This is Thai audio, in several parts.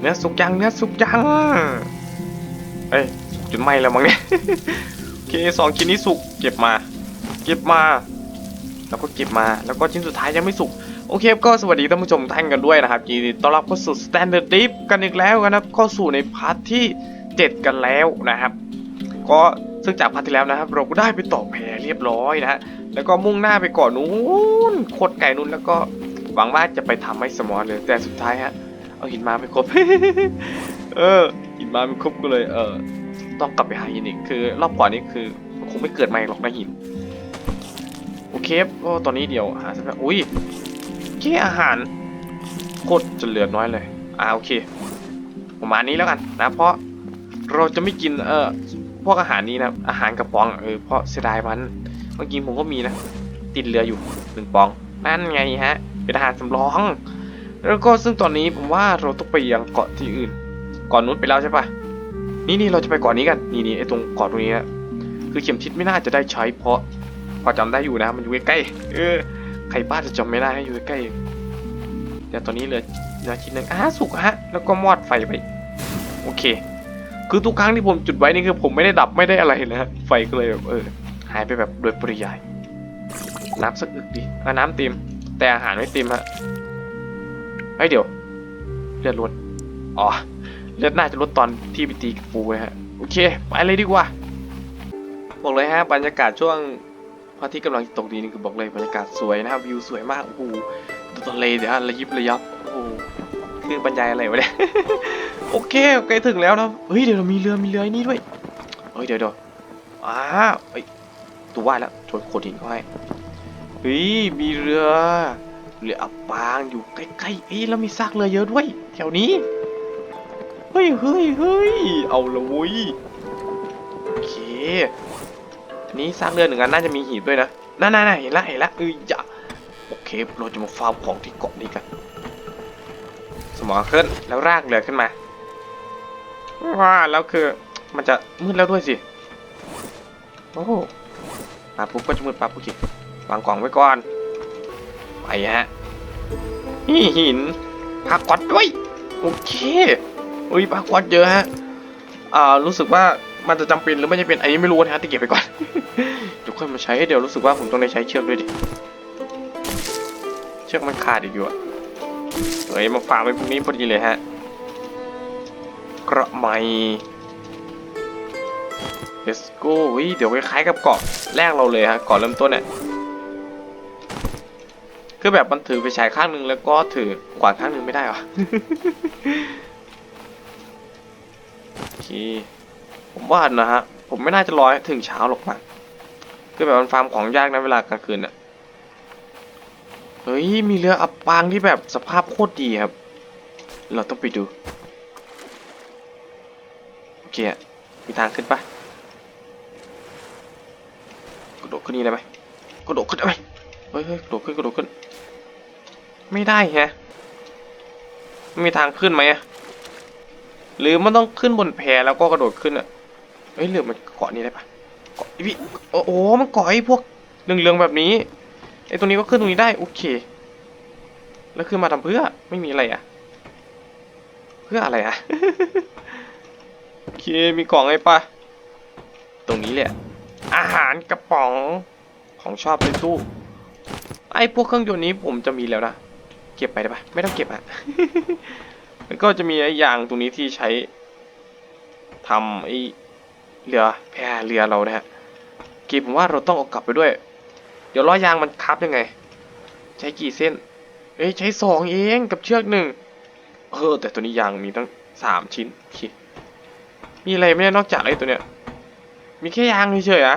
เนื้อสุกยังเนื้อสุกยังเอ้ยสุกจนไหมแล้วมั้งเนี่ยโอเคสองชิ้นนี้สุกเก็บมา เก็บมา แล้วก็เก็บมาแล้วก็ชิ้นสุดท้ายยังไม่สุกโอเคก็สวัสดีท่านผู้ชมท่านกันด้วยนะครับยินดีต้อนรับเข้าสู่ Standard Deep กันอีกแล้วนะครับเข้าสู่ในพาร์ทที่ 7 กันแล้วนะครับก็ซึ่งจากพาร์ทที่แล้วนะครับ เราก็ได้ไปต่อแพรเรียบร้อยนะฮะแล้วก็มุ่งหน้าไปเก่อนนู้นโคตรไกลนู้นแล้วก็หวังว่าจะไปทำให้สมอเลยแต่สุดท้ายฮะ เอาหินมาไม่ครบ เออ หินมาไม่ครบก็เลย เออ ต้องกลับไปหาหินอีกคือ รอบก่อนนี้คือคงไม่เกิดมาอีกหรอกนะหิน โอเคก็ตอนนี้เดี๋ยวหาสักอุ้ยแค่อาหารโคตรจะเหลือน้อยเลย อ่าโอเคประมาณนี้แล้วกันนะ เพราะเราจะไม่กินเอ่อพวกอาหารนี้นะอาหารกระป๋องเออเพราะเสียดายมันเมื่อกี้ผมก็มีนะ ติดเหลืออยู่หนึ่งปอง นั่นไงฮะ เป็นอาหารสำรอง แล้วก็ซึ่งตอนนี้ผมว่าเราต้องไปยังเกาะที่อื่นเก่อนนู้นไปแล้วใช่ปะนี่นี่เราจะไปเกาะนี้กันนี่นี่ไอตรงเกาะตรงนี้นะคือเข็มทิศไม่น่าจะได้ใช้เพราะพอจำได้อยู่นะ มันอยู่ใกล้ๆเออใครบ้าจะจำไม่ได้ให้อยู่ใกล้ๆเดี๋ยวตอนนี้เหลือเหลือชิ้นหนึ่งอะสุกฮะ แล้วก็มอดไฟไป โอเค คือทุกครั้งที่ผมจุดไว้นี่คือผมไม่ได้ดับไม่ได้อะไรนะฮะไฟก็เลยแบบเออหายไปแบบโดยปริยาย น้ำสักอึกดิอะน้ำเต็มแต่อาหารไม่เต็มฮะ ฮ้ยเดี๋ยว เลือดลดอ๋อ เลือดน่าจะลดตอนที่ไปตีกับปูฮะ โอเค ไปเลยดีกว่า บอกเลยฮะ บรรยากาศช่วงพระอาทิตย์กำลังตกดีนี่คือบอกเลยบรรยากาศสวยนะครับ วิวสวยมาก โอ้โหดูทะเลเดี๋ยวฮะระยิบระยับ โอ้โหคือบรรยายอะไรวะเนี่ย โอเคโอเคถึงแล้วนะ เฮ้ยเดี๋ยวเรามีเรือมีเรือไอ้นี่ด้วย เฮ้ยเดี๋ยวเดี๋ยวอ้าเฮ้ยตัวว่าแล้วชนโขดหินเขาให้เฮ้ยมีเรือ เรืออับปางอยู่ใกล้ๆเอ้แล้วมีซากเรือเยอะด้วย แถวนี้ เฮ้ยเฮ้ยเฮ้ยเอาละเว้ยโอเค อันนี้สร้างเรือหนึ่งอันน่าจะมีหีบด้วยนะน่าๆเห็นละเห็นละเอ้ยอย่าโอเค เราจะมาฟาร์มของที่เกาะนี้กัน สมองขึ้นแล้วรากเรือขึ้นมาว้าแล้วคือมันจะมืดแล้วด้วยสิ โอ้มาปุ๊บก็จะมืดปั๊บโอเควางกล่องไว้ก่อน ฮะนี่หินผักกอดด้วย โอเคอุ้ยผักกอดเยอะฮะอ่ารู้สึกว่ามันจะจำเป็นหรือไม่จำเป็นอันนี้ไม่รู้นะฮะที่เก็บไปก่อนเดี๋ยวค่อยมาใช้เดี๋ยวรู้สึกว่าผมต้องได้ใช้เชือกด้วยดิเชือกมันขาดอีกอยู่อะเฮ้ยมาฝากไว้พวกนี้พอดีเลยฮะกระไม let's go เฮ้ยเดี๋ยวคล้ายๆกับเกาะแรกเราเลยฮะเกาะเริ่มต้นเนี่ย คือแบบมันถือไปฉายข้างหนึ่งแล้วก็ถือขวานข้างหนึ่งไม่ได้เหรอโอเคผมว่านะฮะผมไม่น่าจะรอให้ถึงเช้าหรอกมั้งคือแบบมันฟาร์มของยากนะเวลากลางคืนอะเฮ้ยมีเรืออับปางที่แบบสภาพโคตรดีครับ เราต้องไปดูโอเคอะมีทางขึ้นปะกระโดดขึ้นนี่ได้ไหมกระโดดขึ้นได้ไหมเฮ้ยเฮ้ยกระโดดขึ้นกระโดดขึ้น ไม่ได้แฮะไม่มีทางขึ้นไหมหรือมันต้องขึ้นบนแพแล้วก็กระโดดขึ้นอะเฮ้ยเรือมันเกาะนี้ได้ปะเกาะพี่โอ้โหมันเกาะไอ้พวกเรืองๆแบบนี้ไอ้ตรงนี้ก็ขึ้นตรงนี้ได้โอเคแล้วขึ้นมาทำเพื่อไม่มีอะไรอะ เพื่ออะไรอะโอเคมีกล่องไอ้ปะตรงนี้แหละอาหารกระป๋องของชอบในตู้ไอ้พวกเครื่องยนต์นี้ผมจะมีแล้วนะ เก็บไปได้ปะไม่ต้องเก็บอะ แล้วก็จะมีไอ้ยางตรงนี้ที่ใช้ทำไอ้เรือแพเรือเรานะฮะกีผมว่าเราต้องเอากลับไปด้วย เดี๋ยวล้อยางมันคับยังไง ใช้กี่เส้น เอ้ยใช้สองเองกับเชือกหนึ่งเออแต่ตัวนี้ยางมีตั้งสามชิ้นโอเคมีอะไรไมเนี่ยนอกจากไอ้ตัวเนี้ย มีแค่ยางเฉยๆอะ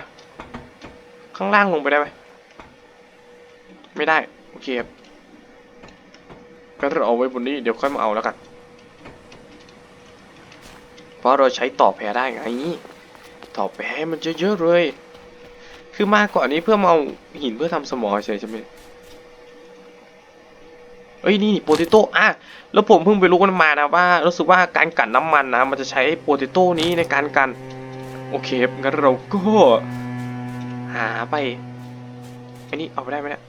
ข้างล่างลงไปได้ไหมไม่ได้ โอเคครับ ก็เราเอาไว้บนนี้เดี๋ยวค่อยมาเอาแล้วกัน เพราะเราใช้ต่อแพรได้ไงต่อแพรมันเยอะเลย คือมาก่อนนี้เพื่อมาเอาหินเพื่อทำสมอเฉยใช่ไหมเอ้ยนี่โปเตโต้อะแล้วผมเพิ่งไปรู้กันมานะว่ารู้สึกว่าการกันน้ำมันนะมันจะใช้โปเตโต้นี้ในการกัน โอเคงั้นเราก็ หาไปอันนี้เอาไปได้ไหมเนี่ย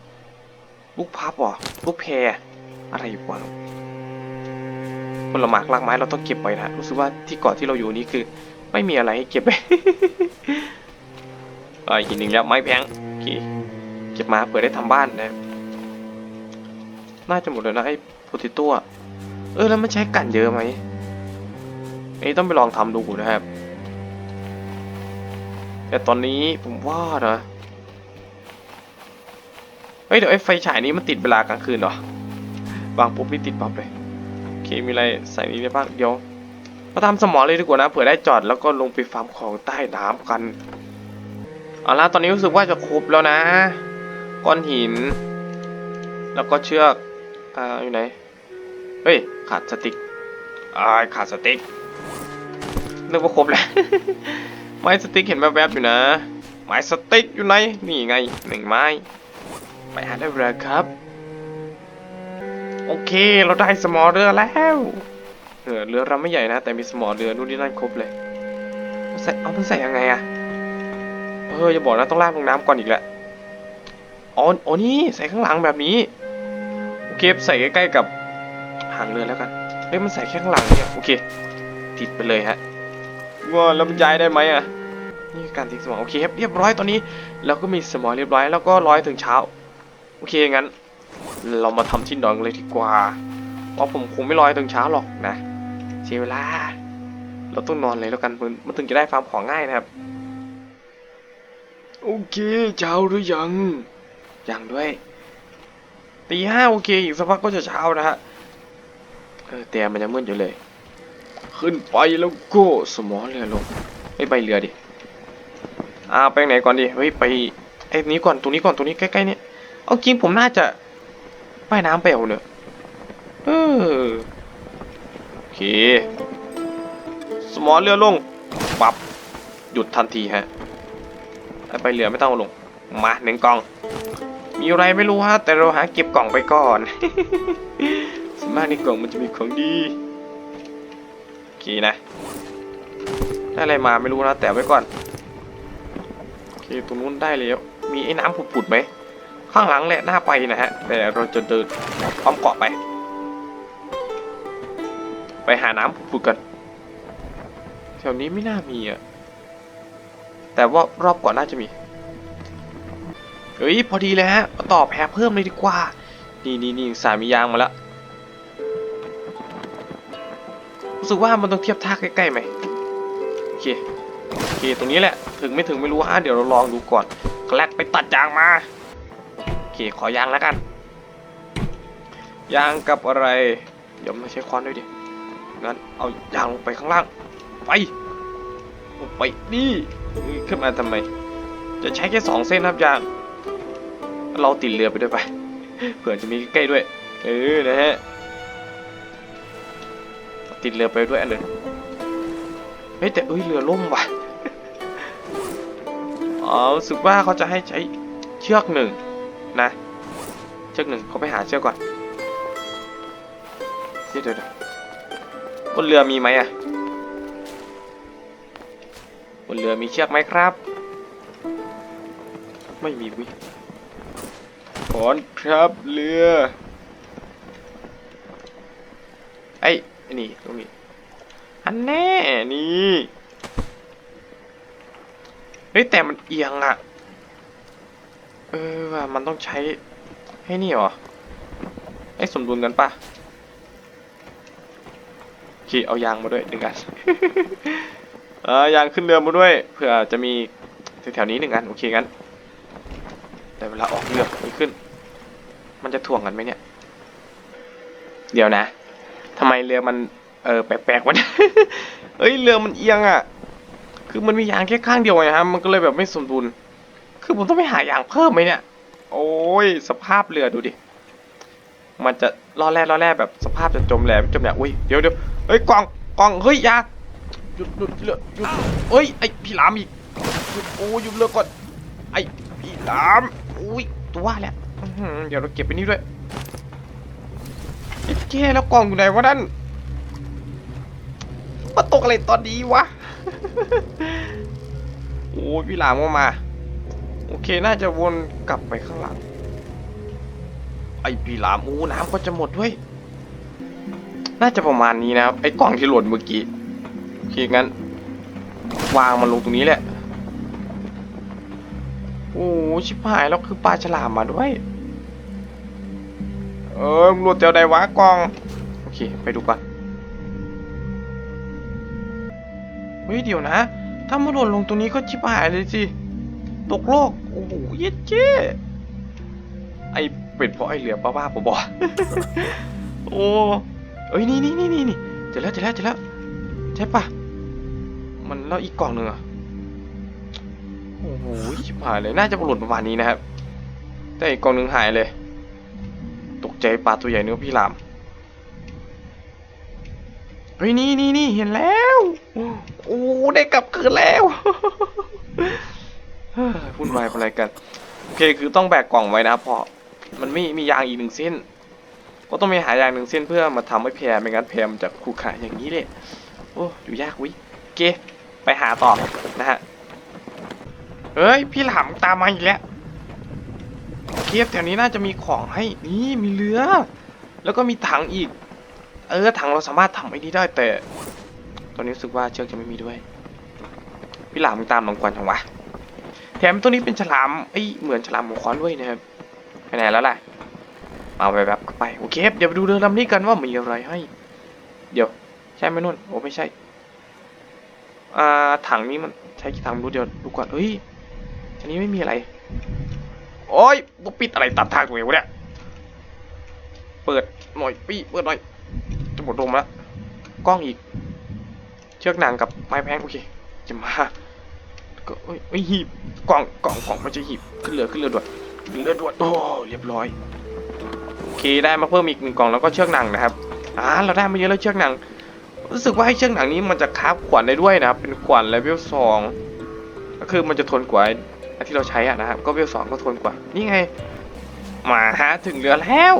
ลูกพับเหรอลูกแพร อะไรอยู่วะผลหมากรากไม้เราต้องเก็บไว้นะรู้สึกว่าที่เกาะที่เราอยู่นี้คือ ไม่มีอะไรให้เก็บไปเออหินหนึ่งแล้วไม้แพงโอเคเก็บมาเผื่อได้ทำบ้านนะน่าจะหมดแล้วนะไอ้โพติต้อะเออแล้วมันใช้กันเยอะไหมอันนี้ต้องไปลองทำดูนะครับ แต่ตอนนี้ผมว่านะเฮ้ยเดี๋ยวไอ้ไฟฉายนี้มันติดเวลากลางคืนเหรอ วางปุ๊บนี่ติดปั๊บเลยโอเคมีอะไรใส่นี้ได้บ้างเดี๋ยวมาทำสมอเลยดีกว่านะเผื่อได้จอดแล้วก็ลงไปฟาร์มของใต้น้ำกันเอาละตอนนี้รู้สึกว่าจะครบแล้วนะก้อนหิน แล้วก็เชือกอ่าอยู่ไหนเฮ้ยขาดสติกอ่าขาดสติกนึกว่าครบแล้วไม้สติกเห็นแวบๆอยู่นะไม้สติกอยู่ไหนนี่ไงหนึ่งไม้ไปหาได้เลยครับ โอเค เราได้สมอเรือแล้วเออเรือเราไม่ใหญ่นะ แต่มีสมอเรือนู่นนี่นั่นครบเลยเอาใส่เอามันใส่ยังไงอะเอออย่าบอกนะต้องลากลงน้ำก่อนอีกแหละอ๋ออ๋อนี่ใส่ข้างหลังแบบนี้โอเคใส่ใกล้ๆกับหางเรือแล้วกันเฮ้ยมันใส่แค่ข้างหลังเนี่ยโอเค ติดไปเลยฮะว่าแล้วมันย้ายได้ไหมอะนี่คือการทิ้งสมอโอเคครับเรียบร้อยตอนนี้เราก็มีสมอเรียบร้อยแล้วก็ร้อยถึงเช้า โอเคงั้น เรามาทำที่นอนกันเลยดีกว่า เพราะผมคงไม่รอให้ถึงเช้าหรอกนะเสียเวลา เราต้องนอนเลยแล้วกันมันมันถึงจะได้ฟาร์มของง่ายนะครับ โอเคเช้าหรือยัง ยังด้วยตีห้าโอเคอีกสักพักก็จะเช้านะฮะเออแต่มันยังมืดอยู่เลย ขึ้นไปแล้วก็สมอเรือลงไม่ไปเรือดิอ่าไปไหนก่อนดิเฮ้ยไปไอ้นี้ก่อนตรงนี้ก่อนตรงนี้ใกล้ๆเนี่ยเอาจริงผมน่าจะ ว่ายน้ำไปเอาเนอะเออโอเค สมอเรือลงปับหยุดทันทีฮะไปเรือไม่ต้องลง มาหนึ่งกล่อง มีอะไรไม่รู้ฮะแต่เราหาเก็บกล่องไปก่อนสมากในกล่องมันจะมีของดีโอเคนะได้อะไรมาไม่รู้นะแต่ไว้ก่อนโอเคตรงนู้นได้แล้วมีไอ้น้ำผุดๆไหม ข้างหลังแหละหน้าไปนะฮะแต่เราจะเดินพร้อมเกาะไป ไปหาน้ำผุดกันแถวนี้ไม่น่ามีอะแต่ว่ารอบก่อนน่าจะมีเฮ้ยพอดีเลยฮะมาต่อแพรเพิ่มเลยดีกว่า นี่นี่นี่สามียางมาแล้วรู้สึกว่ามันต้องเทียบท่าใกล้ๆไหมโอเคโอเคตรงนี้แหละ ถึงไม่ถึงไม่รู้ฮะเดี๋ยวเราลองดูก่อนแกลกไปตัดยางมา เค ขอยางแล้วกัน ยางกับอะไร เดี๋ยวมาใช้ค้อนด้วยดิ งั้นเอายางลงไปข้างล่าง ไปลงไปนี่ขึ้นมาทำไม จะใช้แค่สองเส้นครับยาง เราติดเรือไปด้วยไป เผื่อจะมีใกล้ด้วย เออ นะฮะ ติดเรือไปด้วยอันนึงเฮ้ยแต่เอ้ยเรือล่มว่ะอ๋อรู้สึกว่าเขาจะให้ใช้เชือกหนึ่ง นะ เชือกหนึ่งเขาไปหาเชือกก่อนเดี๋ยวเดี๋ยวบนเรือมีไหมอะบนเรือมีเชือกไหมครับ ไม่มีวิขอนครับเรือไอ้ไอนี่ตรงนี้อันแน่นี่เฮ้ยแต่มันเอียงอะ เออว่ามันต้องใช้ให้นี่เหรอให้สมดุลกันปะโอเคเอายางมาด้วยหนึ่งอันเออยางขึ้นเรือมาด้วยเผื่อจะมีแถวๆนี้หนึ่งอันโอเคงั้นแต่เวลาออกเรือไม่ขึ้น มันจะถ่วงกันไหมเนี่ย เดี๋ยวนะทำไมเรือมันเออแปลกๆวะเนี่ยเอ้ยเรือมันเอียงอะ คือมันมียางแค่ข้างเดียวไงฮะมันก็เลยแบบไม่สมดุล คือผมต้องไปหายางเพิ่มไหมเนี่ย โอ้ยสภาพเรือดูดิ มันจะล่อแร่ล่อแร่แบบสภาพจะจมแหลมจมแหลมอุ้ยเดี๋ยวเดี๋ยวเฮ้ยกล่องกล่องเฮ้ยยาหยุดหยุดเรือหยุดเฮ้ยไอพี่หลามอีกหยุดโอ้ยหยุดเรือก่อนไอพี่หลามอุ้ยตัวแหละเดี๋ยวเราเก็บไปนี่ด้วยไอ้แค่แล้วกล่องอยู่ไหนวะนั่นมาตกอะไรตอนนี้วะ โอ้ยพี่หลามก็มา โอเคน่าจะวนกลับไปข้างหลัง ไอพี่หลามโอ้น้ำก็จะหมดด้วย น่าจะประมาณนี้นะครับ ไอ้กล่องที่หล่นเมื่อกี้ โอเคงั้น วางมันลงตรงนี้แหละ โอ้ชิบหายแล้วคือปลาฉลามมาด้วย เออหลุดเจ้าใดวะกล่อง โอเค ไปดูก่อนเฮ้ยเดี๋ยวนะ ถ้ามันหล่นลงตรงนี้ก็ชิบหายเลยสิ ตกโลก โอ้โหเย็ดเจ้ไอเป็ดเพราะไอเหลือบ้าๆบอๆโอ้เอ้ยนี่นี่นี่นี่นี่เจอแล้วเจอแล้วเจอแล้วใช่ปะมันแล้วอีกกล่องหนึ่งอะโอ้โหชิบหายเลยน่าจะหล่นประมาณนี้นะครับ แต่อีกกล่องหนึ่งหายเลย ตกใจปลาตัวใหญ่เนื้อพี่ลามเฮ้ยนี่นี่นี่เห็นแล้ว โอ้ได้กลับคืนแล้ว วุ่นวายอะไรกัน โอเคคือต้องแบกกล่องไว้นะครับเพราะมันไม่มียางอีกหนึ่งเส้น ก็ต้องไปหายางหนึ่งเส้นเพื่อมาทำให้แพรไม่งั้นแพรมันจะขรุขระอย่างนี้เลยโอ้อยู่ยากวิโอเคไปหาต่อนะฮะเฮ้ยพี่หลามตามมาอีกแล้วเคฟแถวนี้น่าจะมีของให้นี่มีเรือ แล้วก็มีถังอีก เออถังเราสามารถทำไอ้นี้ได้แต่ ตอนนี้รู้สึกว่าเชือกจะไม่มีด้วย พี่หลามตามลงกวนจังวะ ถมตัวนี้เป็นฉลามไอยเหมือนฉลามหัวค้อนด้วยนะครับไปไหนแล้วล่ะเอาไปแบบไปโอเคเดี๋ยวไปดูเรือลำนี้กันว่ามีอะไรให้ เดี๋ยว ใช่ไหมนุ่นโอ้ไม่ใช่อ่าถังนี้มันใช้กี่ถังไม่รู้เดี๋ยวดูก่อนเฮ้ยอันนี้ไม่มีอะไร โอ้ยกูปิดอะไรตัดทางตัวเองวะเนี่ยเปิดหน่อยปี้เปิดหน่อยจะหมดลมแล้วกล้องอีก เชือกหนางกับไม้แพงโอเคจะมา ก็เอ้ยเอ้ยหีบกล่องกล่องกล่องม่ใช่หีบขึ้นเรือขึ้นเรือด่วนขึ้นเรือด่วนโอ้เรียบร้อยโอเคได้มาเพิ่มอีกหนึ่งกล่องแล้วก็เชือกหนังนะครับอ่าเราได้มาเยอะแล้วเชือกหนัง รู้สึกว่าไอ้เชือกหนังนี้มันจะคาฟขวัญได้ด้วยนะครับเป็นขวัญเลเวลสองก็คือมันจะทนกว่าที่เราใช้อะนะครับก็เลเวลสองก็ทนกว่านี่ไงมาฮะถึงเรือแล้ว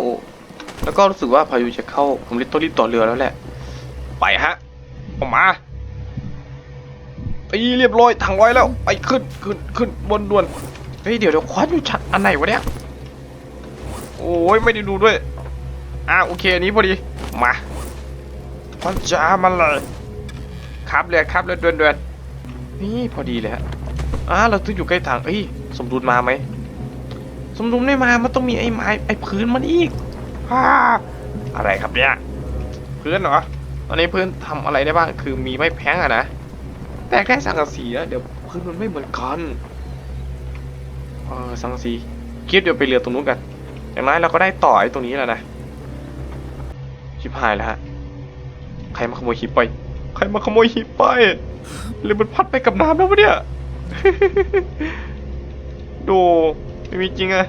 แล้วก็รู้สึกว่าพายุจะเข้าผมรีบต้องรีบต่อเรือแล้วแหละ ไปฮะออกมา ตีเรียบร้อยถังไว้แล้วไปขึ้นขึ้นขึ้นบนด่วนเฮ้ยเดี๋ยวเดี๋ยวคว้าอยู่ชั้นอันไหนวะเนี่ยโอ้ยไม่ได้ดูด้วยอ่าโอเคอันนี้พอดีมาพันจ้ามันเลยครับเลยครับเลยเดือนเดือนนี่พอดีเลยฮะอ่าเราต้องอยู่ใกล้ถังเอ้ยสมดุลมาไหมสมดุลไม่มามันต้องมีไอ้ไม้ไอ้พื้นมันอีกฮ่าอะไรครับเนี่ยพื้นเหรอตอนนี้พื้นทำอะไรได้บ้างคือมีไม้แพงอะนะ แต่แค่สังกะสีอะเดี๋ยวพื้นมันไม่เหมือนกันเออสังกะสีคิดเดี๋ยวไปเรือตรงนู้นกัน อย่างน้อยเราก็ได้ต่อไอ้ตรงนี้แล้วนะชิบหายแล้วฮะใครมาขโมยหีบไป ใครมาขโมยหีบไปหรือมันพัดไปกับน้ำแล้ววะเนี่ยดูไม่มีจริงอะ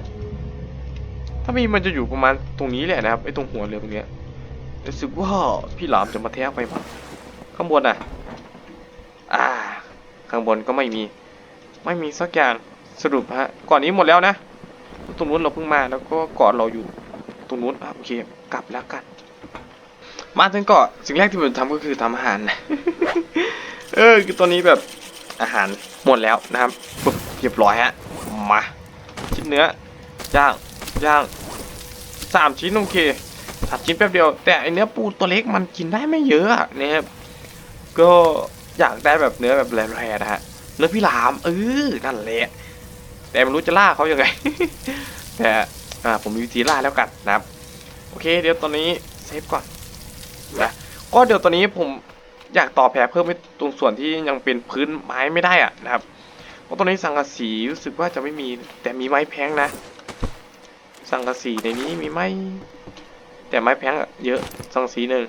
ถ้ามีมันจะอยู่ประมาณตรงนี้แหละนะครับไอ้ตรงหัวเรือตรงเนี้ยรู้สึกว่าพี่หลามจะมาแทะไปมั้งข้างบนน่ะอ่า ข้างบนก็ไม่มี ไม่มีสักอย่างสรุปฮะก่อนนี้หมดแล้วนะ ตรงนู้นเราเพิ่งมาแล้วก็กอนเราอยู่ ตรงนู้นโอเคกลับแล้วกัน มาถึงเกาะสิ่งแรกที่ผมทำก็คือทำอาหารนะเออคือตอนนี้แบบอาหารหมดแล้วนะครับปุ๊บเรียบร้อยฮะมาชิ้นเนื้อย่างย่างสามชิ้นโอเคสามชิ้นแป๊บเดียว แต่ไอเนื้อปูตัวเล็กมันกินได้ไม่เยอะอะนะครับก็ อยากได้แบบเนื้อแบบแร่ๆนะฮะเนื้อพี่หลามเออนั่นแหละแต่ไม่รู้จะล่าเขายังไง แต่อ่าผมมีวิธีล่าแล้วกันนะครับ โอเค เดี๋ยวตอนนี้เซฟก่อนนะก็เดี๋ยวตอนนี้ผมอยากต่อแผลเพิ่มให้ตรงส่วนที่ยังเป็นพื้นไม้ไม่ได้อะนะครับเพราะตอนนี้สังกะสีรู้สึกว่าจะไม่มีแต่มีไม้แพงนะ สังกะสีในนี้มีไม้แต่ไม้แพงเยอะสังกะสีหนึ่ง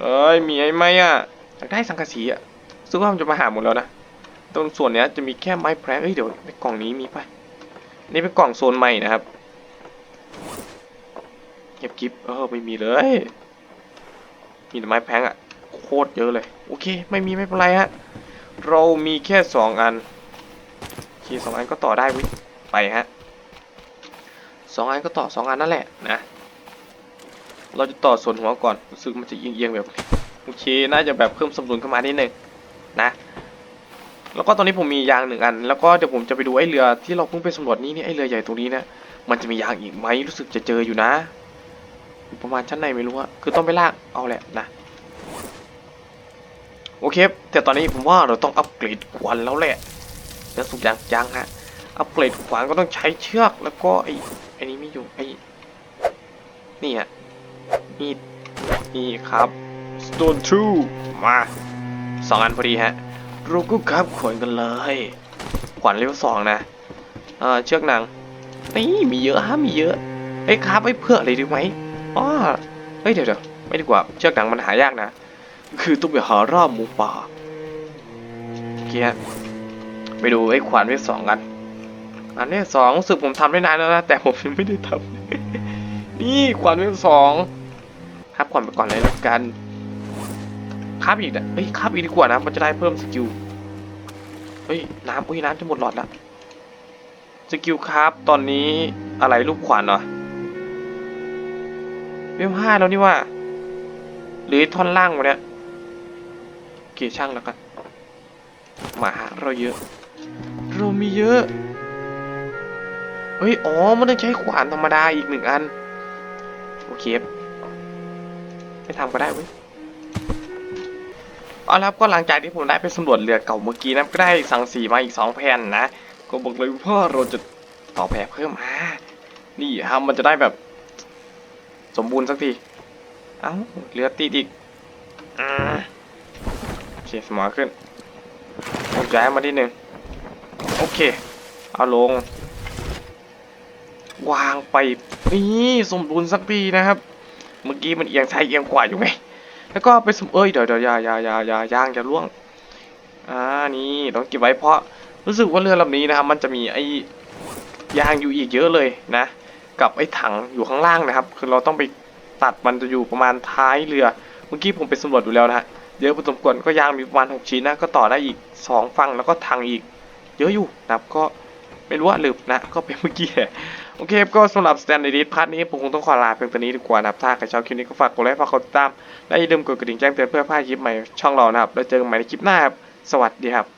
เอ้ยมีไอ้ไม้อะอยากได้สังกะสีอะ ซึ่งว่ามันจะมาหาหมดแล้วนะ ตรงส่วนเนี้ยจะมีแค่ไม้แพรงเอ้ยเดี๋ยวในกล่องนี้มีปะนี่เป็นกล่องโซนใหม่นะครับ เก็บกิฟเออไม่มีเลย มีแต่ไม้แพงอะโคตรเยอะเลย โอเค ไม่มีไม่เป็นไรฮะ เรามีแค่สองอันโอเคสองอันก็ต่อได้วิไปฮะสองอันก็ต่อสองอันนั่นแหละนะ เราจะต่อส่วนหัวก่อนรู้สึกมันจะเอียงๆแบบโอเค น่าจะแบบเพิ่มสมดุลเข้ามานิดนึง นะแล้วก็ตอนนี้ผมมียางหนึ่งอัน แล้วก็เดี๋ยวผมจะไปดูไอ้เรือที่เราเพิ่งไปสำรวจนี่นี่ไอ้เรือใหญ่ตรงนี้นะมันจะมียางอีกไหมรู้สึกจะเจออยู่นะประมาณชั้นในไม่รู้อะคือต้องไปลากเอาแหละนะโอเคแต่ตอนนี้ผมว่าเราต้องอัปเกรดขวานแล้วแหละจะสุกยังยังฮะอัปเกรดขวานก็ต้องใช้เชือกแล้วก็ไอ้ไอ้นี้ไม่อยู่ไอ้นี่ฮะนี่นี่ครับ stone two มา สองอันพอดีฮะเราก็ครับขวานกันเลย ขวานเลเวลสองนะเออเชือกหนังนี่มีเยอะฮะมีเยอะเอ้ยครับไอ้เพื่ออะไรดีไหมอ๋อเฮ้ยเดี๋ยวเดี๋ยวไม่ดีกว่าเชือกหนังมันหายากนะ คือต้องไปหาร่าหมูป่าโอเคฮะไปดูไอ้ขวานเวทสองกัน อันนี้สองรู้สึกผมทำได้นานแล้วนะแต่ผมยังไม่ได้ทำนี่ขวานเวทสองครับขวานไปก่อนเลยแล้วกัน คาบอีกนะเฮ้ยคาบอีกดีกว่านะ มันจะได้เพิ่มสกิล เฮ้ย น้ำอุ้ย น้ำจะหมดหลอดละสกิลครับตอนนี้อะไรรูปขวานเหรอเวลห้าแล้วนี่ว่า หรือท่อนล่างวะเนี่ยเกียช่างแล้วกันหมาเราเยอะ เรามีเยอะ เฮ้ย อ๋อ มันต้องใช้ขวานธรรมดาอีกหนึ่งอัน โอเค ไม่ทำก็ได้เว้ย เอาละครับก็หลังจากที่ผมได้ไปสำรวจเรือเก่าเมื่อกี้นะก็ได้สั่งสีมาอีกสองแผ่นนะ ก็บอกเลยว่าเราจะต่อแผ่เพิ่มมานี่ครับมันจะได้แบบ สมบูรณ์สักทีเอ้าเรือติดอีกอ่าโอเคสมองขึ้นผมย้ายมาที่หนึ่งโอเค เอาลง วางไปนี่สมบูรณ์สักทีนะครับ เมื่อกี้มันเอียงซ้ายเอียงขวาอยู่ไง แล้วก็ไปสมเอ้ยเดี๋ยวเดี๋ยวยาอยาอยายาย่างจะล่วงอ่านี่ต้องเก็บไว้เพราะรู้สึกว่าเรือลำนี้นะครับ มันจะมีไอ้ยางอยู่อีกเยอะเลยนะ กับไอ้ถังอยู่ข้างล่างนะครับ คือเราต้องไปตัดมันจะอยู่ประมาณท้ายเรือ เมื่อกี้ผมไปสำรวจดูแล้วนะฮะเยอะพอสมควรก็ยางมีประมาณหกชิ้นนะก็ต่อได้อีกสองฝั่งแล้วก็ถังอีก เยอะอยู่นะครับก็ไม่รู้ว่าลืมนะ ก็เป็นเมื่อกี้ โอเคก็สำหรับสแตนดิสพาร์ทนี้ผมคงต้องขอลาเพียงเท่านี้ดีกว่านะครับ ถ้าใครชอบคลิปนี้ก็ฝากกดไลค์ฝากกดติดตาม และอย่าลืมกดกระดิ่งแจ้งเตือนเพื่อพลาดคลิปใหม่ช่องเรานะครับ แล้วเจอกันใหม่ในคลิปหน้าครับ สวัสดีครับ